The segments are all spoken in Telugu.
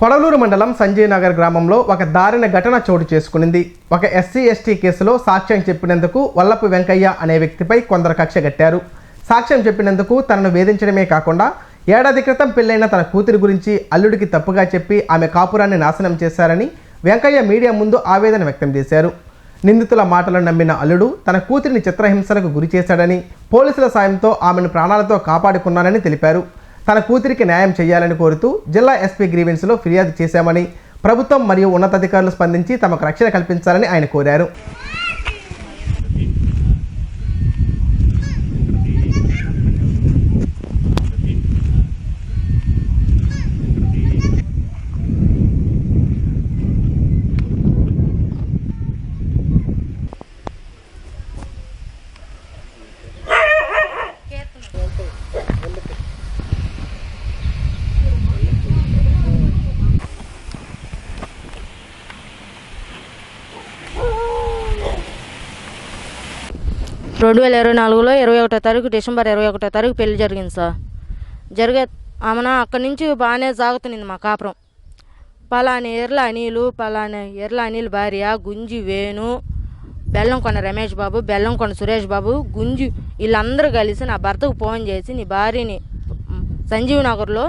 కొడలూరు మండలం సంజయ్ నగర్ గ్రామంలో ఒక దారుణ ఘటన చోటు చేసుకునింది. ఒక ఎస్సీ ఎస్టీ కేసులో సాక్ష్యం చెప్పినందుకు వల్లపు వెంకయ్య అనే వ్యక్తిపై కొందరు కక్ష కట్టారు. సాక్ష్యం చెప్పినందుకు తనను వేధించడమే కాకుండా ఏడాది క్రితం పెళ్ళైన తన కూతురి గురించి అల్లుడికి తప్పుగా చెప్పి ఆమె కాపురాన్ని నాశనం చేశారని వెంకయ్య మీడియా ముందు ఆవేదన వ్యక్తం చేశారు. నిందితుల మాటలను నమ్మిన అల్లుడు తన కూతురిని చిత్రహింసలకు గురి చేశాడని పోలీసుల సాయంతో ఆమెను ప్రాణాలతో కాపాడుకున్నానని తెలిపారు. తన కూతురికి న్యాయం చేయాలని కోరుతూ జిల్లా ఎస్పీ గ్రీవెన్స్లో ఫిర్యాదు చేశామని ప్రభుత్వం మరియు ఉన్నతాధికారులు స్పందించి తమకు రక్షణ కల్పించాలని ఆయన కోరారు. రెండు వేల ఇరవై నాలుగులో ఇరవై ఒకటో తారీఖు డిసెంబర్ ఇరవై ఒకటో తారీఖు పెళ్ళి జరిగింది సార్. జరిగే ఆమెన అక్కడి నుంచి బాగానే సాగుతుంది మా కాపురం. పలాని ఎర్ల అనిలు పలాని ఎర్ల అనిల్ భార్య గుంజి వేణు బెల్లంకొండ రమేష్ బాబు బెల్లంకొండ సురేష్ బాబు గుంజి వీళ్ళందరూ కలిసి నా భర్తకు ఫోన్ చేసి నీ భార్యని సంజీవ్ నగర్లో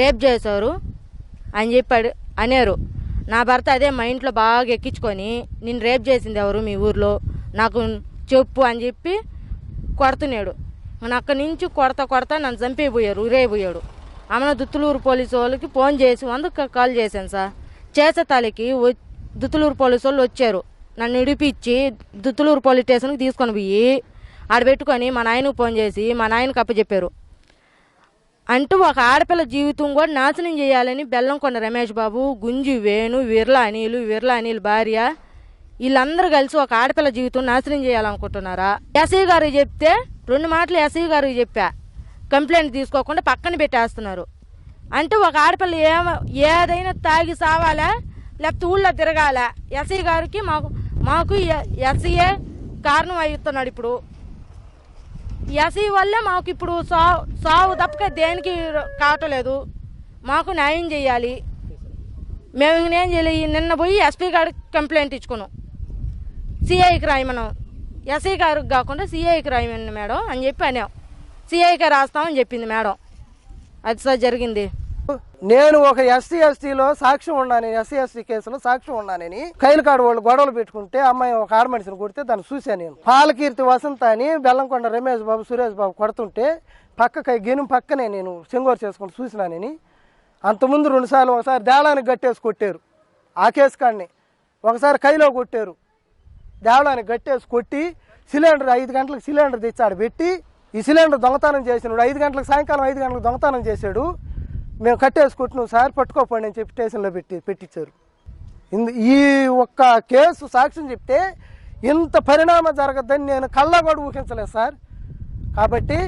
రేప్ చేశారు అని చెప్పాడు అనేరు. నా భర్త అదే మా ఇంట్లో బాగా ఎక్కించుకొని నేను రేప్ చేసింది ఎవరు మీ ఊర్లో? నాకు చెప్పు అని చెప్పి కొడుతున్నాడు. మన అక్కడి నుంచి కొడతా కొడతా నన్ను చంపేపోయారు ఉరేపోయాడు ఆమె దుత్తులూరు పోలీసు వాళ్ళకి ఫోన్ చేసి అందుకు కాల్ చేశాను సార్. చేసే తలకి దుత్తులూరు పోలీసు వాళ్ళు వచ్చారు. నన్ను ఇడిపించి దుత్తులూరు పోలీస్ స్టేషన్కి తీసుకొని పోయి ఆడ పెట్టుకొని మా నాయనకు ఫోన్ చేసి మా నాయనకు అప్పచెప్పారు. అంటూ ఒక ఆడపిల్ల జీవితం కూడా నాశనం చేయాలని బెల్లంకొండ రమేష్ బాబు గుంజి వేణు విర్లా అనిలు విర్లా అనిల్ భార్య వీళ్ళందరూ కలిసి ఒక ఆడపిల్ల జీవితం నాశనం చేయాలనుకుంటున్నారా? ఎస్ఐ గారు చెప్తే రెండు మాటలు ఎస్ఐ గారికి చెప్పా. కంప్లైంట్ తీసుకోకుండా పక్కన పెట్టేస్తున్నారు. అంటే ఒక ఆడపిల్ల ఏమ ఏదైనా తాగి సావాలా? లేకపోతే ఊళ్ళో తిరగాలా? ఎస్ఐ గారికి మాకు మాకు ఎస్ఐఏ కారణం అవుతున్నాడు ఇప్పుడు. ఎస్ఈ వల్లే మాకు ఇప్పుడు సావు సావు తప్పక దేనికి కావట్లేదు. మాకు న్యాయం చేయాలి. మేము ఇంక ఏం నిన్న పోయి ఎస్పీ గారికి కంప్లైంట్ ఇచ్చుకున్నాం. సిఐకి రాయమనం ఎస్ఐ గారికి కాకుండా సిఐకి రాయమని మేడం అని చెప్పి అన్నాం. సిఐకి రాస్తామని చెప్పింది మేడం. అది సార్ జరిగింది. నేను ఒక ఎస్సీ ఎస్టీలో సాక్ష్యం ఉన్నాను. ఎస్సీ ఎస్టీ కేసులో సాక్ష్యం ఉన్నానని కైలకాడు వాళ్ళు గొడవలు పెట్టుకుంటే అమ్మాయి ఒక ఆడ మనిషిని కొడితే దాన్ని చూశాను నేను. పాలకీర్తి వసంత అని బెల్లంకొండ రమేష్ బాబు సురేష్ బాబు కొడుతుంటే పక్క గెను పక్కనే నేను సింగోరు చేసుకుని చూసినానని అంతకుముందు రెండుసార్లు ఒకసారి దేళానికి గట్టేసి కొట్టారు. ఆ కేసు కాడిని ఒకసారి కైలో కొట్టారు. దేవడానికి గట్టేసి కొట్టి సిలిండర్ ఐదు గంటలకు సిలిండర్ తెచ్చాడు పెట్టి ఈ సిలిండర్ దొంగతనం చేసినాడు ఐదు గంటలకు సాయంకాలం ఐదు గంటలకు దొంగతనం చేశాడు. మేము కట్టేసి కొట్టినాం. సార్ పట్టుకోపోండి అని చెప్పి స్టేషన్లో పెట్టి పెట్టించారు. ఈ ఒక్క కేసు సాక్ష్యం చెప్తే ఇంత పరిణామం జరగద్దని నేను కళ్ళ కూడా ఊహించలేదు సార్. కాబట్టి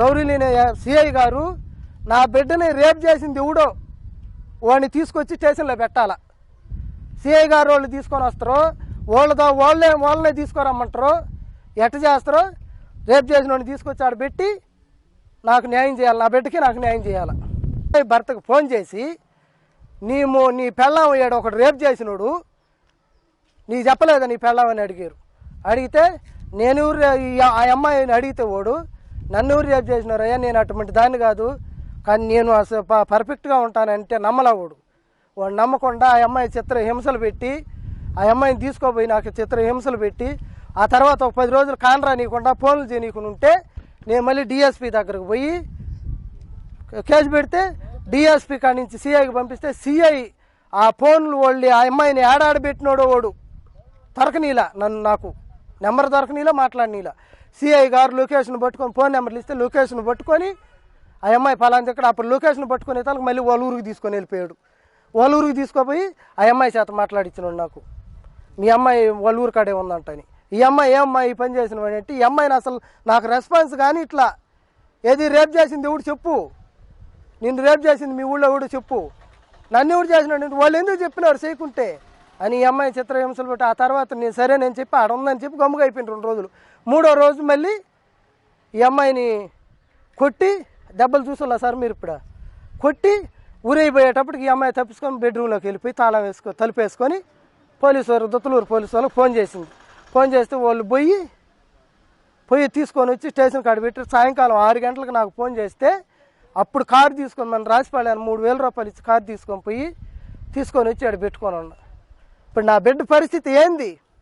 గౌరీలేని సిఐ గారు నా బిడ్డని రేప్ చేసింది ఎవడో వాడిని తీసుకొచ్చి స్టేషన్లో పెట్టాలా. సిఐ గారు వాళ్ళు తీసుకొని వస్తారో వాళ్ళతో వాళ్ళే వాళ్ళనే తీసుకురమ్మంటారు. ఎట్ట చేస్తారో? రేపు చేసిన వాడిని తీసుకొచ్చి ఆడ పెట్టి నాకు న్యాయం చేయాలి. నా బిడ్డకి నాకు న్యాయం చేయాలి. భర్తకు ఫోన్ చేసి నీ నీ పెళ్ళాం అయ్యాడు ఒకడు రేపు చేసినోడు. నీ చెప్పలేదా నీ పెళ్ళాం అని అడిగారు. అడిగితే నేను ఆ అమ్మాయిని అడిగితే వాడు నన్ను ఊరు రేపు చేసినారయ్యా నేను అటువంటి దాన్ని కాదు. కానీ నేను అసలు ప- పర్ఫెక్ట్గా ఉంటానంటే నమ్మలవాడు వాడు నమ్మకుండా ఆ అమ్మాయి చిత్ర హింసలు పెట్టి ఆ అమ్మాయిని తీసుకోపోయి నాకు చిత్ర హింసలు పెట్టి ఆ తర్వాత ఒక పది రోజులు కానరా నీకుండా ఫోన్లు చేయకుండా ఉంటే నేను మళ్ళీ డిఎస్పి దగ్గరకు పోయి కేసు పెడితే డిఎస్పి కాడి నుంచి సిఐకి పంపిస్తే సిఐ ఆ ఫోన్లు వాళ్ళు ఆ అమ్మాయిని ఏడాడబెట్టినోడో వాడు. దొరకనీలా నన్ను నాకు. నెంబర్ దొరకనీలా మాట్లాడనీలా. సిఐ గారు లొకేషన్ పట్టుకొని ఫోన్ నెంబర్లు ఇస్తే లొకేషన్ పట్టుకొని ఆ అమ్మాయి ఫలాంటి ఇక్కడ అప్పుడు లొకేషన్ పట్టుకునే తనకు మళ్ళీ వాళ్ళ ఊరికి తీసుకొని వెళ్ళిపోయాడు. వాళ్ళ ఊరికి తీసుకుపోయి ఆ అమ్మాయి చేత మాట్లాడించినాడు నాకు. మీ అమ్మాయి వాళ్ళ ఊరు కాడే ఉందంటని ఈ అమ్మాయి ఏ అమ్మాయి ఈ పని చేసిన అంటే ఈ అమ్మాయిని అసలు నాకు రెస్పాన్స్ కానీ ఇట్లా ఏది రేప్ చేసింది ఎవడు చెప్పు. నిన్ను రేప్ చేసింది మీ ఊళ్ళో ఎవడు చెప్పు. నన్ను ఎవడు చేసినాడు? వాళ్ళు ఎందుకు చెప్పినారు చేయకుంటే? అని ఈ అమ్మాయి చిత్రహింసలు పెట్టి ఆ తర్వాత నేను సరే నేను చెప్పి ఆడ ఉందని చెప్పి గమ్ముగా అయిపోయింది రెండు రోజులు. మూడో రోజు మళ్ళీ ఈ అమ్మాయిని కొట్టి దెబ్బలు చూసుకోలే సార్ మీరు ఇప్పుడు. కొట్టి ఊరైపోయేటప్పటికి ఈ అమ్మాయి తప్పించుకొని బెడ్రూమ్లోకి వెళ్ళిపోయి తాళం వేసుకొని తలుపు వేసుకొని పోలీసు వారు దుత్తలూరు పోలీసు వాళ్ళకి ఫోన్ చేసింది. ఫోన్ చేస్తే వాళ్ళు పోయి పోయి తీసుకొని వచ్చి స్టేషన్ కాడ పెట్టి సాయంకాలం ఆరు గంటలకు నాకు ఫోన్ చేస్తే అప్పుడు కారు తీసుకొని మన రాసిపాళాను మూడు వేల రూపాయలు ఇచ్చి కారు తీసుకొని పోయి తీసుకొని వచ్చి ఆడ పెట్టుకొని ఉన్నా. ఇప్పుడు నా బిడ్డ పరిస్థితి ఏంది?